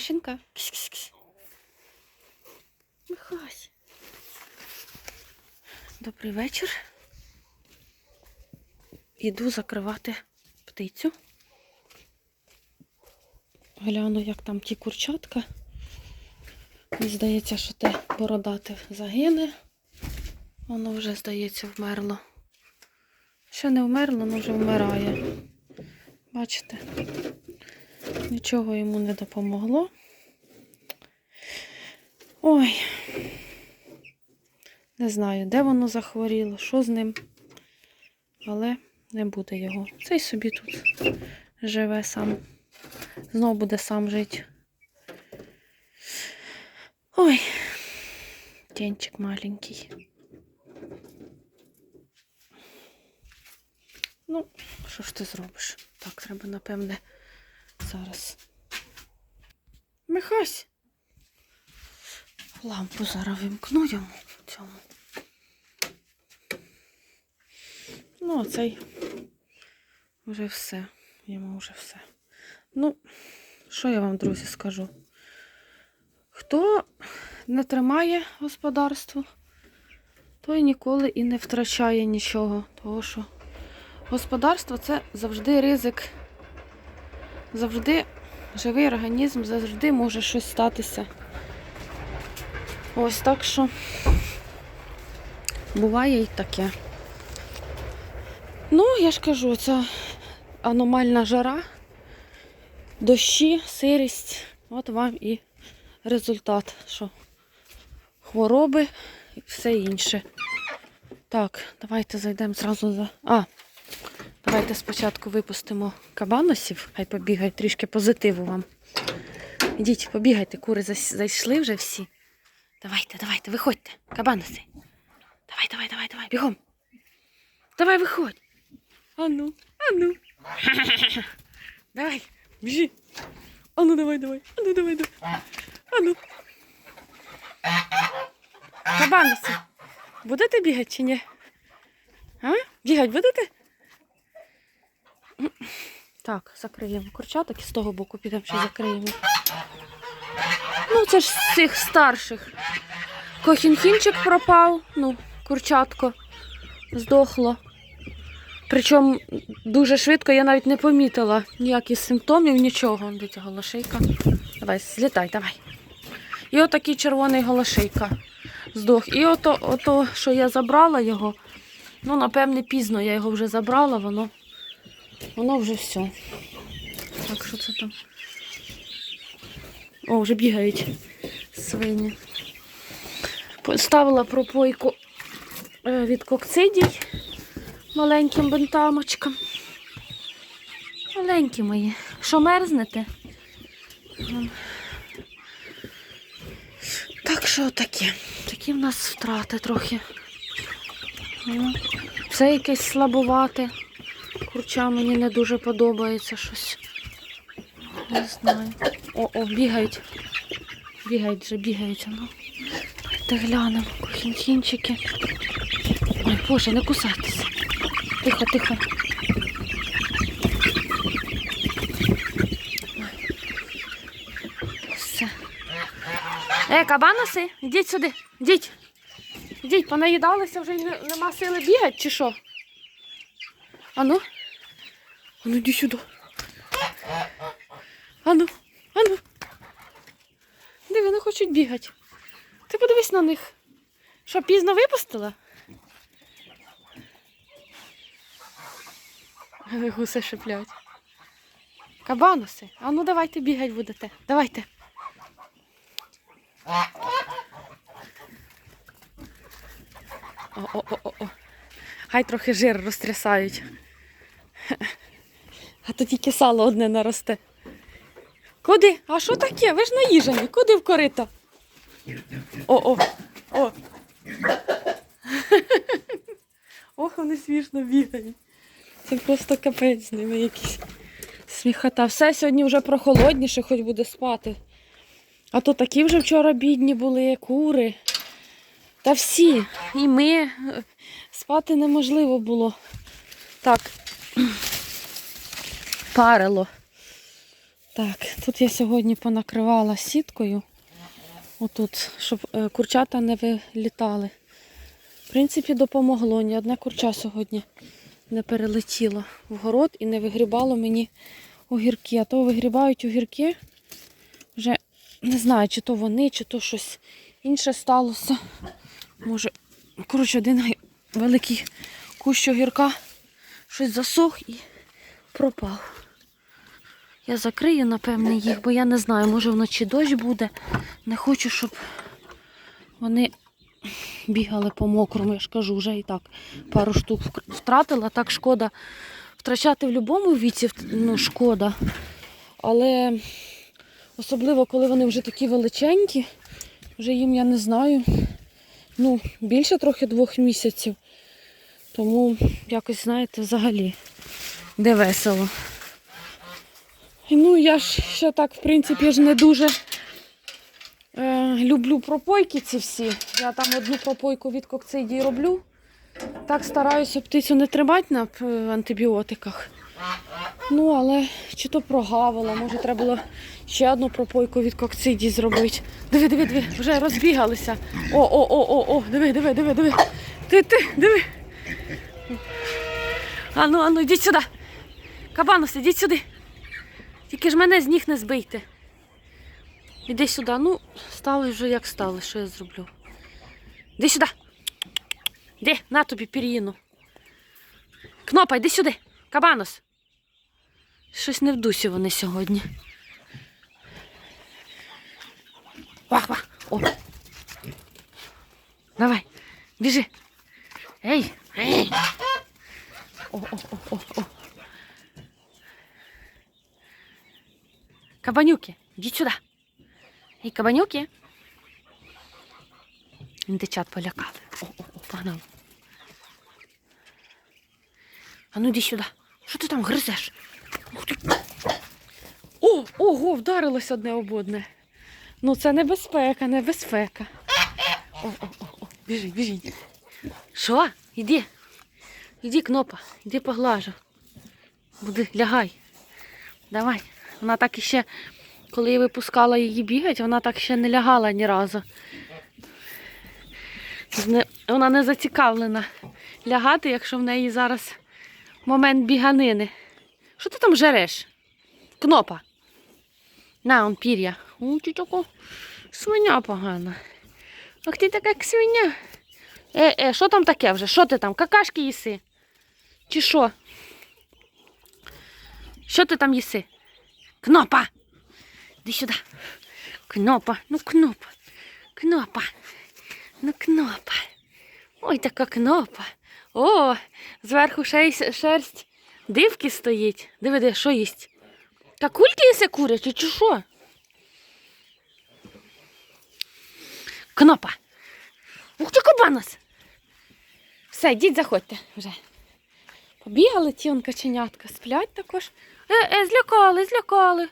машинка. Ксь-ксь-ксь. Михась. Добрий вечір. Іду закривати птицю. Гляну, як там ті курчатка. Мені здається, що те бородате загине. Воно вже, здається, вмерло. Ще не вмерло, але вже вмирає. Бачите? Нічого йому не допомогло. Ой. Не знаю, де воно захворіло, що з ним. Але не буде його. Цей собі тут живе сам. Знов буде сам жити. Ой, тенчик маленький. Ну, що ж ти зробиш? Так, треба, напевне, зараз. Михась. Лампу зараз вимкну йому цьому. Ну, оцей вже все. Йому вже все. Ну, що я вам, друзі, скажу? Хто не тримає господарство, той ніколи і не втрачає нічого. Того що господарство це завжди ризик. Завжди живий організм, завжди може щось статися. Ось так що буває і таке. Ну, я ж кажу, це аномальна жара, дощі, сирість. От вам і результат, що хвороби і все інше. Так, давайте зайдемо зразу за. А, давайте спочатку випустимо кабаносів, хай побігають трішки позитиву вам. Ідіть, побігайте, кури зайшли вже всі. Давайте, давайте, виходьте, кабаноси. Давай, давай, давай, давай, бігом. Давай, виходь. Ану, ану. Давай, біжи. Ану, давай, давай. Ану, давай, давай. Ану. Кабаноси, будете бігати чи ні? А? Бігати будете? Так, закриємо курчаток і з того боку підемо ще закриємо. Ну, це ж з цих старших. Кохінхінчик пропав, ну, курчатко здохло. Причому дуже швидко я навіть не помітила ніяких симптомів, нічого. Дивіться, голошейка. Давай, злітай, давай. І отакий червоний голошейка здох. І ото, ото, що я забрала його, ну, напевне, пізно я його вже забрала, воно, воно вже все. Так, що це там? О, вже бігають свині. Поставила пропойку е, від кокцидій маленьким бентамочкам. Маленькі мої. Що мерзнете? Так що таке? Такі в нас втрати трохи. Все якесь слабувате. Курча мені не дуже подобається щось. Не знаю. О, о, бігають. Бігають вже, бігають. Ну. Давайте глянемо. Хінхінчики. Ой, боже, не кусайтеся. Тихо, тихо. Все. Е, кабаноси, ідіть сюди. Ідіть. Ідіть, понаїдалися вже нема сили бігати, чи що? Ану. Ану, йди сюди. Ану, ану. Диви, не хочуть бігати. Ти подивись на них. Що, пізно випустила? Гуси шиплять. Кабаноси. А ну давайте бігати будете. Давайте. О-о-о-о. Хай трохи жир розтрясають. А то тільки сало одне наросте. Куди? А що таке? Ви ж наїжені. Куди в корита? О-о. О. Ох, вони смішно бігають. Це просто капець з ними якийсь. Сміхота. Все сьогодні вже прохолодніше, хоч буде спати. А то такі вже вчора бідні були, кури. Та всі. І ми. Спати неможливо було. Так. Парило. Так, тут я сьогодні понакривала сіткою. Отут, щоб е, курчата не вилітали. В принципі, допомогло. Ні одне курча сьогодні не перелетіло в город і не вигрібало мені огірки. А то вигрібають огірки. Вже не знаю, чи то вони, чи то щось інше сталося. Може, коротше, один великий кущ огірка щось засох і пропав. Я закрию, напевне, їх, бо я не знаю, може вночі дощ буде. Не хочу, щоб вони бігали по мокрому. Я ж кажу, вже і так пару штук втратила. Так шкода втрачати в будь-якому віці, ну, шкода. Але особливо, коли вони вже такі величенькі, вже їм я не знаю. Ну, більше трохи двох місяців. Тому якось, знаєте, взагалі де весело. Ну, я ж ще так, в принципі, ж не дуже е, люблю пропойки ці всі. Я там одну пропойку від кокцидії роблю. Так стараюся птицю не тримати на е, антибіотиках. Ну, але чи то прогавила, може треба було ще одну пропойку від кокцидії зробити. Диви, диви, диви, вже розбігалися. О, о, о, о, о, диви, диви, диви, диви. Ти, ти, диви. Ану, ану, йдіть сюди. Кабанус, ідіть сюди. Тільки ж мене з ніг не збийте. Іди сюди. Ну, стали вже як стали, що я зроблю. Іди сюди. Іди, на тобі пір'їну. Кнопа, йди сюди. Кабанос. Щось не в дусі вони сьогодні. Вах, вах. О. Давай, біжи. Ей, ей. О, о, о, о, о. Кабанюки, йдіть сюди. Ей, кабанюки. Індичат полякали. О, о, о, погнали. А ну йди сюди. Що ти там гризеш? О, ого, вдарилось одне об одне. Ну це небезпека, небезпека. О, о, о, о, біжи, біжи. Що? Іди. Іди, кнопа, іди поглажу. Буди, лягай. Давай. Вона так іще, коли я випускала її бігати, вона так ще не лягала ні разу. Вона не зацікавлена лягати, якщо в неї зараз момент біганини. Що ти там жереш? Кнопа. На, он пір'я. У, ти така свиня погана. Ах ти така як свиня. Е, е, що там таке вже? Що ти там? Какашки їси? Чи що? Що ти там їси? Кнопа! Іди сюди. Кнопа, ну кнопа. Кнопа. Ну кнопа. Ой, така кнопа. О, зверху шерсть, дивки стоїть. Диви, що їсть? Та кульки їсе курячі, чи що? Кнопа. Ух ти кабанос. Все, йдіть, заходьте вже. Побігали ті он каченятка, сплять також. Е, е, злякали, злякали.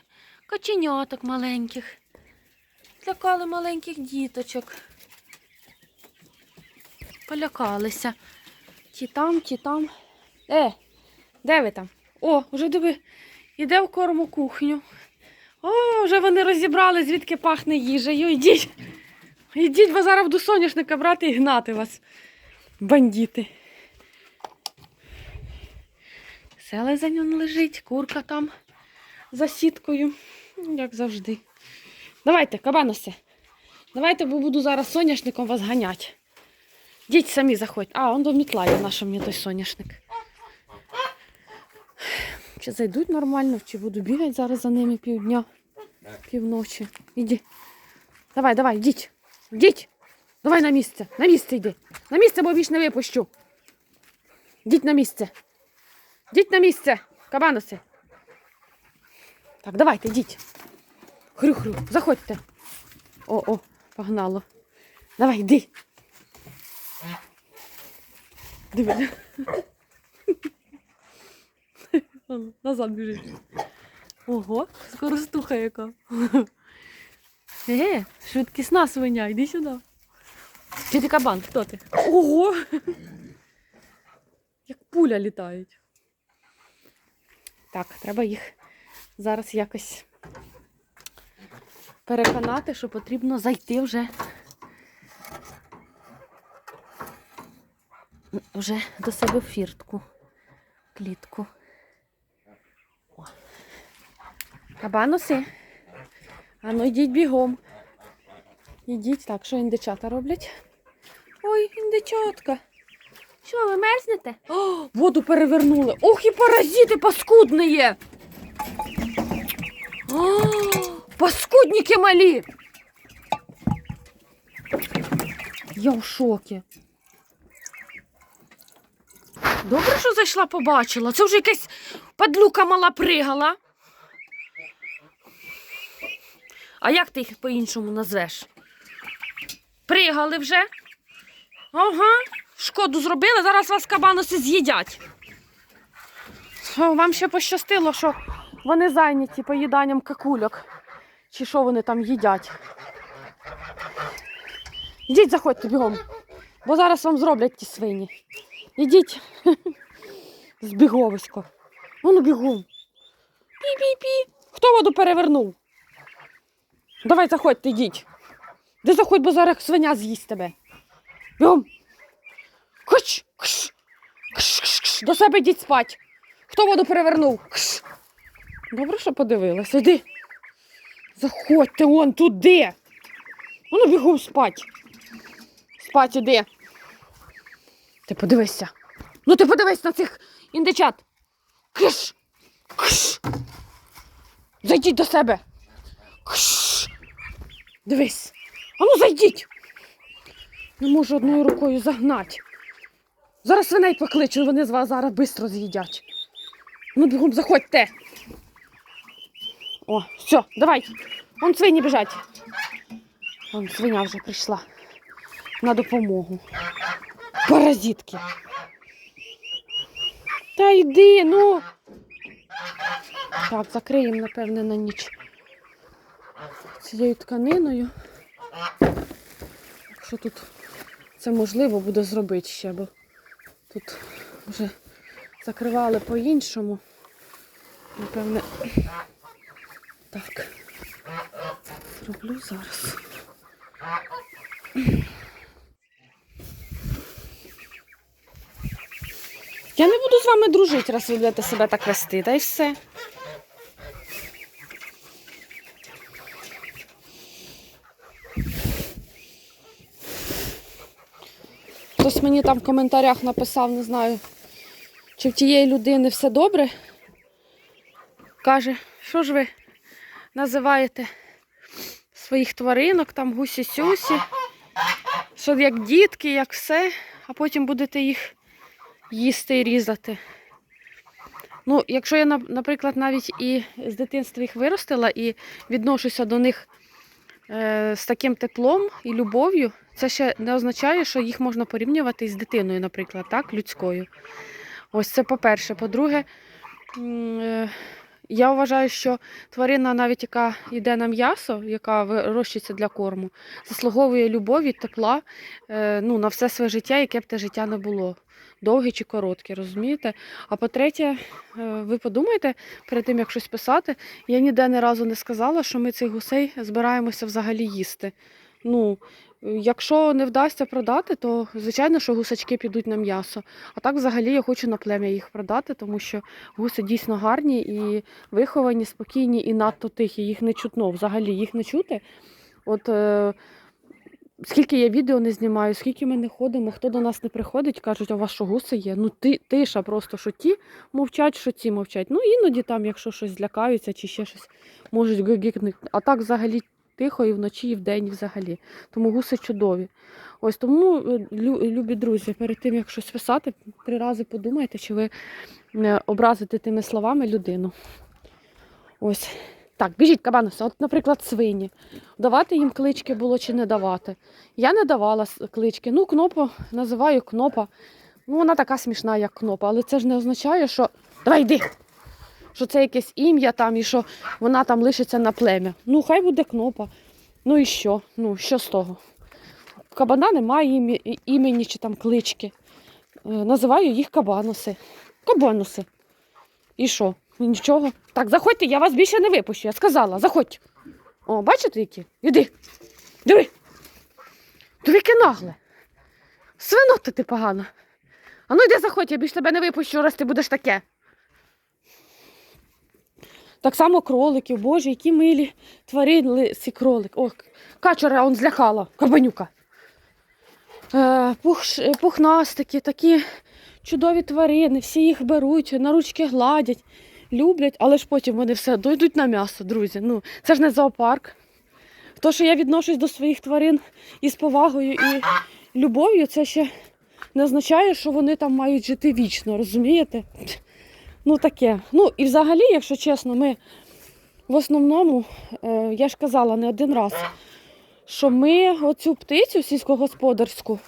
Каченяток маленьких. Злякали маленьких діточок. Полякалися. Ті там, ті там. Е, де ви там? О, вже диви, іде в корму кухню. О, вже вони розібрали, звідки пахне їжею. Йдіть. Йдіть, бо зараз буду соняшника брати і гнати вас. Бандіти. Селезень он лежить, курка там за сіткою, як завжди. Давайте, кабаносе. Давайте, бо буду зараз соняшником вас ганяти. Діть самі заходьте. А, он до мітла є наша мені той соняшник. Чи зайдуть нормально, чи буду бігати зараз за ними півдня, півночі. Іди. Давай, давай, йдіть. Йдіть. Давай на місце. На місце йди. На місце, бо більш не випущу. Йдіть на місце. Йдіть на місце, кабаноси. Так, давайте, йдіть. Хрю-хрю, заходьте. О, о, погнало. Давай, йди. Диви. Назад біжить. Ого, скоростуха яка. Е, швидкісна свиня, йди сюди. Чи ти кабан, хто ти? Ого! Як пуля літають. Так, треба їх зараз якось переконати, що потрібно зайти вже. Вже до себе фіртку, клітку. Кабануси. А ну йдіть бігом. Ідіть так, що індичата роблять? Ой, індичатка. Що, ви мерзнете? О, воду перевернули. Ох, і паразити паскудні є. О, паскудники малі. Я в шокі. Добре, що зайшла, побачила. Це вже якась падлюка мала пригала. А як ти їх по-іншому назвеш? Пригали вже? Ага, шкоду зробили, зараз вас кабаноси з'їдять. Вам ще пощастило, що вони зайняті поїданням какульок. Чи що вони там їдять. Ідіть, заходьте бігом, бо зараз вам зроблять ті свині. Ідіть збіговисько. Воно бігом. Пі-пі-пі. Хто воду перевернув? Давай заходьте, йдіть. Де заходь, бо зараз свиня з'їсть тебе. Бігом. Кш, кш, кш, кш, кш. До себе йдіть спать. Хто воду перевернув? Кш. Добре, що подивилась. Іди. Заходьте вон туди. Воно бігом спать. Спать іди. Ти подивися. Ну ти подивись на цих індичат. Киш. Кш. Зайдіть до себе. Кш. Дивись. А ну зайдіть. Не можу одною рукою загнати. Зараз свиней покличу, вони з вас зараз швидко з'їдять. Ну, бігом заходьте. О, все, давай. Вон свині біжать. Вон свиня вже прийшла на допомогу. Паразитки. Та йди, ну. Так, закриємо, напевне, на ніч цією тканиною. Якщо тут це можливо буде зробити ще, бо тут вже закривали по-іншому. Напевне. Так. Зроблю зараз. Я не буду з вами дружити, раз ви будете себе так вести, та й все. Хтось мені там в коментарях написав, не знаю, чи в тієї людини все добре. Каже, що ж ви називаєте своїх тваринок, там гусі-сюсі, що як дітки, як все, а потім будете їх їсти і різати. Ну, якщо я, наприклад, навіть і з дитинства їх виростила і відношуся до них з таким теплом і любов'ю, це ще не означає, що їх можна порівнювати з дитиною, наприклад, так, людською. Ось це по-перше. По-друге, е, я вважаю, що тварина, навіть яка йде на м'ясо, яка вирощується для корму, заслуговує любові, тепла е, ну, на все своє життя, яке б те життя не було. Довге чи коротке, розумієте? А по-третє, е, ви подумайте перед тим, як щось писати, я ніде ні разу не сказала, що ми цих гусей збираємося взагалі їсти. Ну, якщо не вдасться продати, то звичайно, що гусачки підуть на м'ясо. А так взагалі я хочу на плем'я їх продати, тому що гуси дійсно гарні і виховані, спокійні і надто тихі. Їх не чутно, взагалі їх не чути. От е, скільки я відео не знімаю, скільки ми не ходимо, хто до нас не приходить, кажуть, а у вас що гуси є? Ну ти, тиша просто, що ті мовчать, що ті мовчать. Ну іноді там, якщо щось злякаються чи ще щось можуть гикнути. А так взагалі тихо і вночі, і вдень і взагалі. Тому гуси чудові. Ось тому, е, любі друзі, перед тим, як щось писати, три рази подумайте, чи ви образите тими словами людину. Ось. Так, біжіть, кабануси. От, наприклад, свині. Давати їм клички було чи не давати. Я не давала клички. Ну, кнопа називаю кнопа. Ну, вона така смішна, як кнопа, але це ж не означає, що. Давай йди! Що це якесь ім'я там і що вона там лишиться на плем'я. Ну, хай буде кнопа. Ну і що? Ну, що з того? Кабана немає імені чи там клички. Е, Називаю їх кабануси. Кабануси. І що? Нічого. Так, заходьте, я вас більше не випущу. Я сказала, заходь. О, бачите які? Іди. Диви. Диви, яке нагле. Свинота ти погано. А ну йди заходь, я більше тебе не випущу, раз ти будеш таке. Так само кроликів, боже, які милі тварини ці кролик. О, качера он злякала, кабанюка. Е, пух, пухнастики, такі чудові тварини, всі їх беруть, на ручки гладять, люблять, але ж потім вони все дойдуть на м'ясо, друзі. Ну, це ж не зоопарк. То, що я відношусь до своїх тварин із повагою і любов'ю, це ще не означає, що вони там мають жити вічно, розумієте? Ну таке. Ну і взагалі, якщо чесно, ми в основному, е, я ж казала не один раз, що ми оцю птицю сільськогосподарську,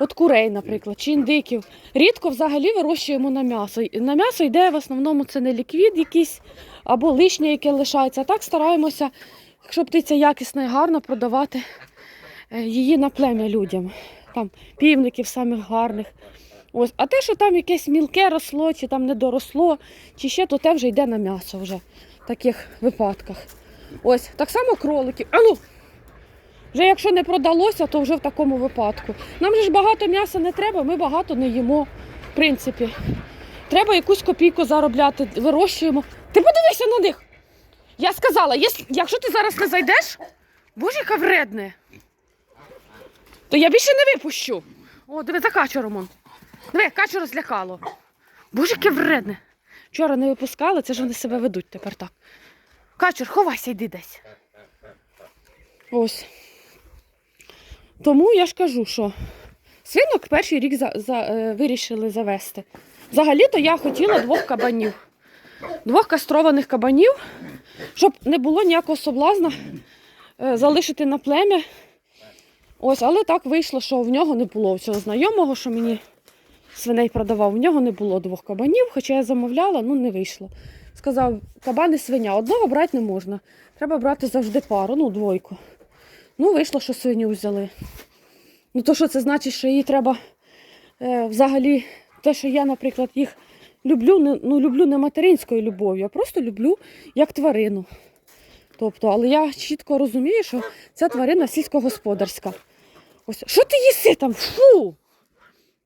от курей, наприклад, чи індиків, рідко взагалі вирощуємо на м'ясо. На м'ясо йде в основному це не ліквід якийсь або лишнє, яке лишається. А так стараємося, якщо птиця якісна і гарна, продавати е, її на плем'я людям. Там півників самих гарних. Ось. А те, що там якесь мілке росло, чи там не доросло, чи ще, то те вже йде на м'ясо вже в таких випадках. Ось, так само кроликів. А ну! Вже якщо не продалося, то вже в такому випадку. Нам же ж багато м'яса не треба, ми багато не їмо, в принципі. Треба якусь копійку заробляти, вирощуємо. Ти подивися на них. Я сказала, якщо ти зараз не зайдеш, боже, яка вредне, то я більше не випущу. О, диви за качером. Диви, качура злякало. Боже, яке вредне. Вчора не випускали, це ж вони себе ведуть тепер так. Качур, ховайся, йди десь. Ось. Тому я ж кажу, що свинок перший рік за, за, е, вирішили завести. Взагалі-то я хотіла двох кабанів. Двох кастрованих кабанів, щоб не було ніякого соблазна е, залишити на плем'я. Ось, але так вийшло, що в нього не було цього знайомого, що мені свиней продавав. В нього не було двох кабанів, хоча я замовляла, ну не вийшло. Сказав, кабан і свиня, одного брати не можна. Треба брати завжди пару, ну, двойку. Ну, вийшло, що свиню взяли. Ну, то що це значить, що її треба е, взагалі, те, що я, наприклад, їх люблю, не, ну, люблю не материнською любов'ю, а просто люблю як тварину. Тобто, але я чітко розумію, що ця тварина сільськогосподарська. Ось, що ти їси там? Фу!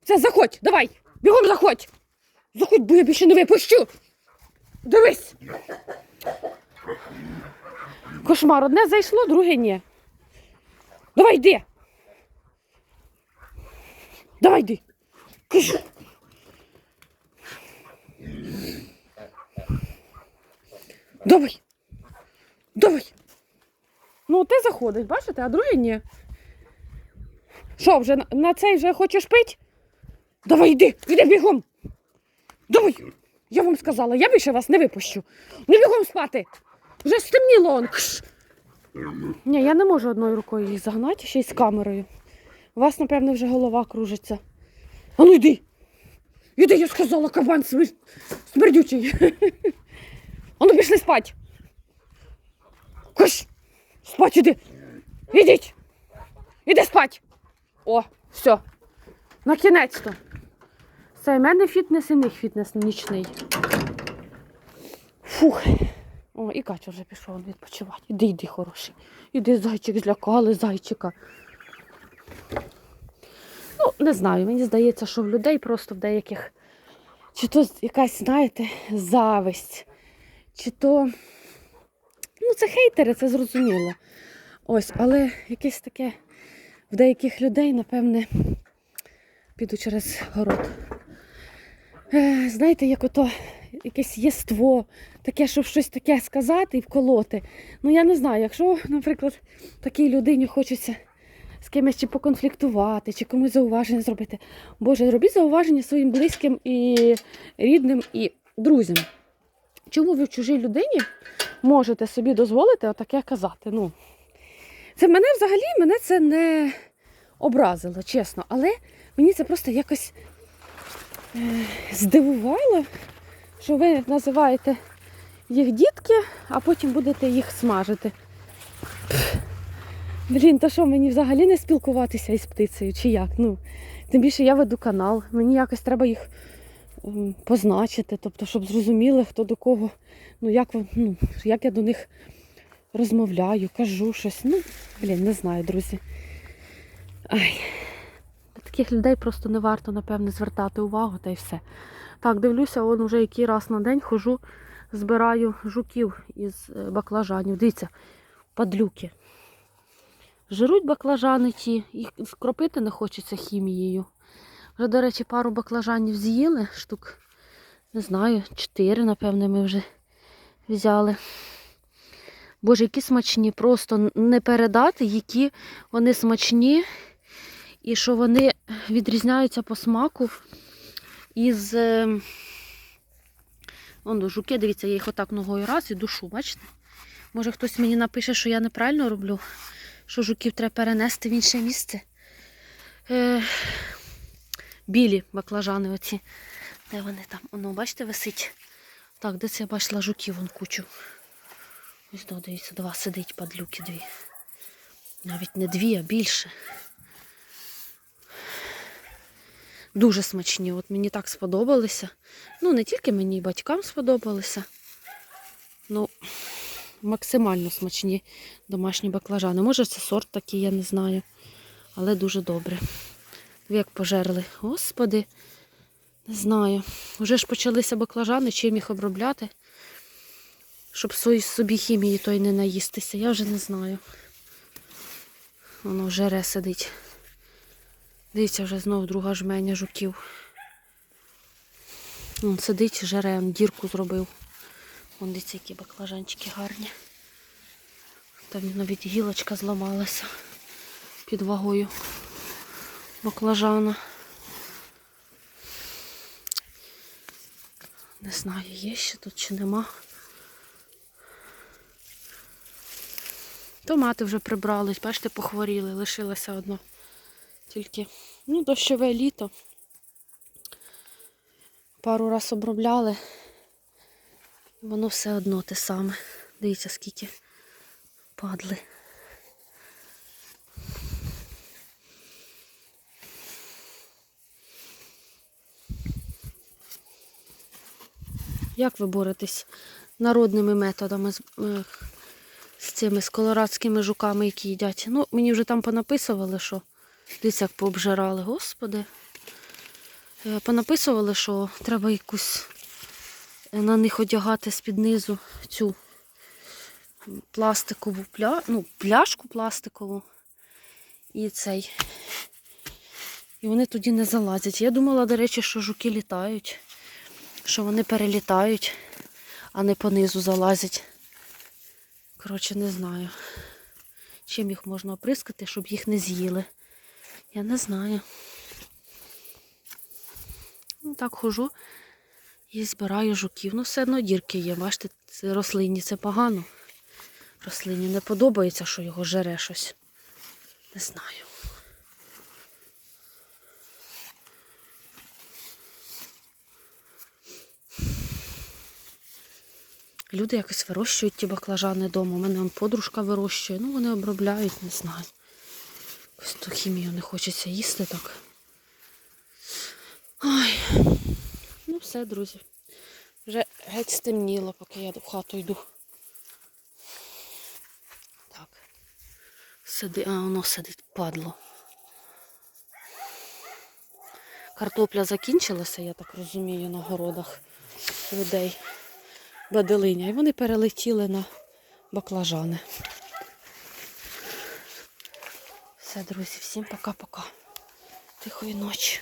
Це заходь, давай! Бігом заходь! Заходь, бо я більше не випущу! Дивись! Кошмар, одне зайшло, друге ні. Давай йди! Давай йди! Киш! Давай! Давай! Ну, ти заходиш, бачите, а другий ні. Що, вже на- на цей вже хочеш пити? Давай йди, йди бігом. Давай. Я вам сказала, я більше вас не випущу. Не бігом спати. Вже стемніло он. Кш. Ні, я не можу одною рукою їх загнати, ще й з камерою. У вас, напевно, вже голова кружиться. А ну йди. Іди, я сказала, кабан смер... смердючий. А ну пішли спать. Куш! Спать іди. Ідіть. Іди спать. О, все. На кінець-то. Це в мене фітнес і них фітнес нічний. Фух. О, і Катя вже пішов відпочивати. Іди, йди, хороший. Іди, зайчик, злякали зайчика. Ну, не знаю, мені здається, що в людей просто в деяких. Чи то якась, знаєте, зависть, чи то. Ну, це хейтери, це зрозуміло. Ось, але якесь таке в деяких людей, напевне, піду через город. Е, знаєте, як ото якесь єство, таке, щоб щось таке сказати і вколоти. Ну, я не знаю, якщо, наприклад, такій людині хочеться з кимось чи поконфліктувати, чи комусь зауваження зробити. Боже, робіть зауваження своїм близьким і рідним і друзям. Чому ви в чужій людині можете собі дозволити отаке казати? Ну, це мене взагалі мене це не образило, чесно. Але мені це просто якось е, здивувало, що ви називаєте їх дітки, а потім будете їх смажити. Блін, то що мені взагалі не спілкуватися із птицею, чи як? Ну, тим більше я веду канал, мені якось треба їх позначити, тобто, щоб зрозуміли, хто до кого, ну як, ну, як я до них розмовляю, кажу щось. Ну, блін, не знаю, друзі. Ай. На Таких людей просто не варто, напевне, звертати увагу та й все. Так, дивлюся, он уже який раз на день хожу, збираю жуків із е, баклажанів. Дивіться, падлюки. Жируть баклажани ті, їх скропити не хочеться хімією. Вже, до речі, пару баклажанів з'їли, штук, не знаю, чотири, напевне, ми вже взяли. Боже, які смачні, просто не передати, які вони смачні, і що вони відрізняються по смаку із. Вон жуки, дивіться, я їх отак ногою раз і душу, бачите? Може хтось мені напише, що я неправильно роблю, що жуків треба перенести в інше місце. Е, білі баклажани оці. Де вони там? Воно, бачите, висить. Так, де це я бачила жуків вон кучу. Ось до, дивіться, два сидить падлюки дві. Навіть не дві, а більше. Дуже смачні. От мені так сподобалися. Ну, не тільки мені, і батькам сподобалися. Ну, максимально смачні домашні баклажани. Може, це сорт такий, я не знаю. Але дуже добре. Як пожерли. Господи, не знаю. Вже ж почалися баклажани, чим їх обробляти, щоб собі хімії той не наїстися. Я вже не знаю. Воно жере сидить. Дивіться, вже знов друга жменя жуків. Вон сидить, жере, он дірку зробив. Вон дивіться, які баклажанчики гарні. Там навіть гілочка зламалася під вагою баклажана. Не знаю, є ще тут чи нема. Томати вже прибрались, бачите, похворіли, лишилося одно. Тільки, ну, дощове літо. Пару раз обробляли. Воно все одно те саме. Дивіться, скільки падли. Як ви боретесь народними методами з, е, з цими з колорадськими жуками, які їдять? Ну, мені вже там понаписували, що дивіться, як пообжирали, господи. Е, Понаписували, що треба якусь е, на них одягати з-під низу цю пластикову пля... ну, пляшку пластикову і цей. І вони тоді не залазять. Я думала, до речі, що жуки літають, що вони перелітають, а не понизу залазять. Коротше, не знаю, чим їх можна оприскати, щоб їх не з'їли. Я не знаю. Ну, так хожу і збираю жуків. Ну, все одно дірки є. Бачите, це рослині це погано. Рослині не подобається, що його жере щось. Не знаю. Люди якось вирощують ті баклажани вдома. У мене подружка вирощує. Ну, вони обробляють, не знаю. Ту хімію не хочеться їсти так. Ой. Ну все, друзі. Вже геть стемніло, поки я в хату йду. Так. Сиди, а воно сидить, падло. Картопля закінчилася, я так розумію, на городах людей. Баделиня. І вони перелетіли на баклажани. Все, друзі, всім пока-пока. Тихої ночі.